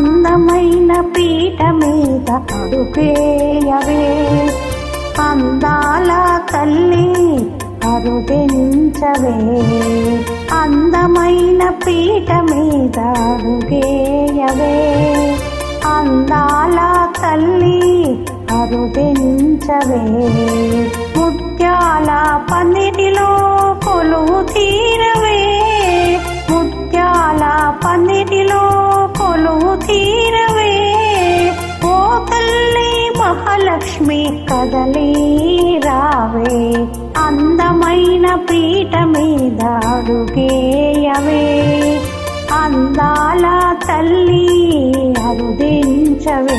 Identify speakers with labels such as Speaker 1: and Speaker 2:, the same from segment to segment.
Speaker 1: అందమైన పీట మీద అడుపేయవే. అందాల తల్లి అరుదించవే. అందమైన పీట మీద అడుగేయవే. అందాల తల్లి అరుదించవే. ముత్యాల పన్నిటిలో కొలువు తీరవే. అందమైన పీట మీద అడుగేయవే అందాల తల్లి అరుదించవే.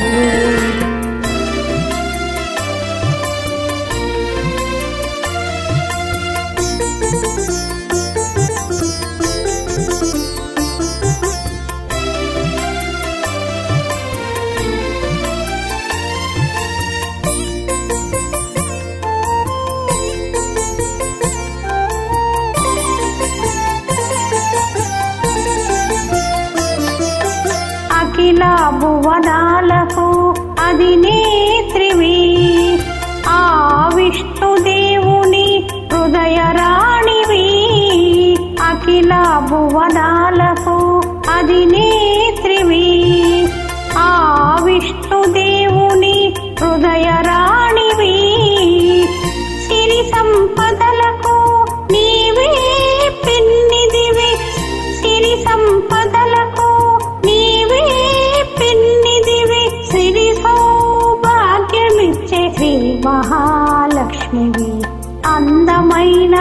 Speaker 1: భువనాలకు అది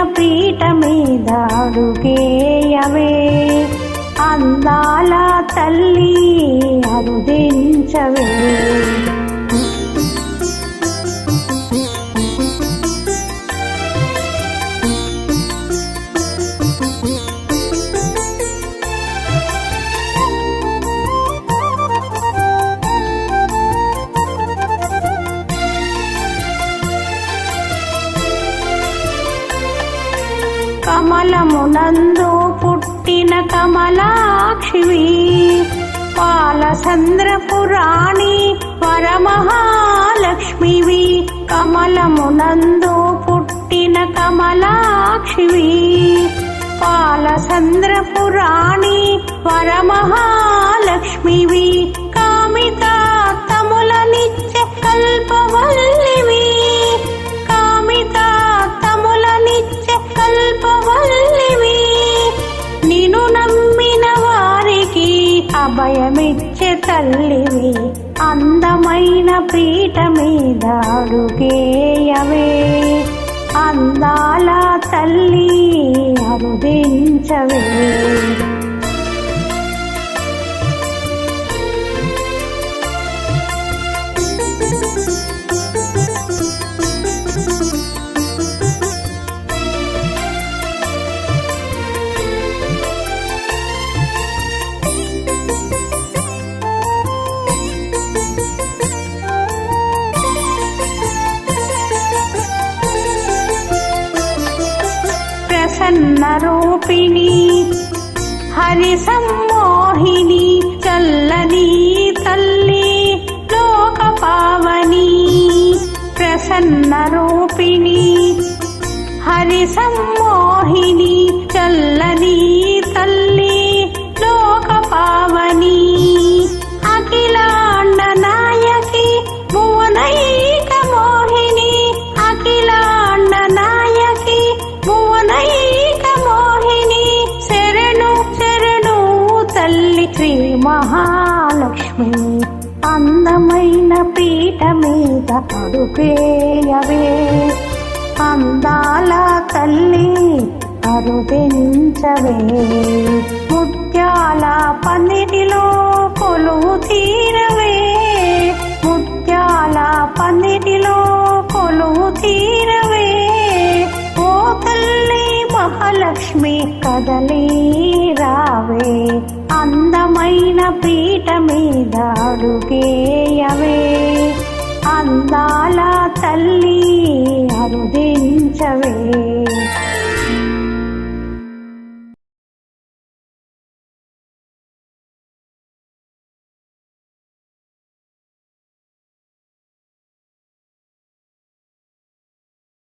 Speaker 1: పీట మీద అడుగేయవే అందాల తల్లి అరుదించవే. కమలమునందు పుట్టిన కమలాక్షివి. పాలచంద్రపురాణి వరమహాలక్ష్మివి. కమలమునందు పుట్టిన కమలాక్షివి. పాలచంద్రపురాణి వరమహాలక్ష్మివి. అభయమిచ్చే తల్లివి అందమైన పీట మీద అడుగేయవే అందాల తల్లి అరుదించవే. ప్రసన్న రూపిణి హరి సమ్మోహిని చల్లని తల్లి లోక పావని ప్రసన్న రూపిణి హరి సమ్మోహిని. అందమైన పీట మీద అడుగేయవే అందాల తల్లి అరుదించవే. ముత్యాల పందిటిలో కొలువు తీరవే. ముత్యాల పందిటిలో కొలువు తీరవే. ఓ తల్లి మహాలక్ష్మి కదలి రావే. అందమైన పీట దాడుకేయవే అందాల తల్లి అరుదించవే.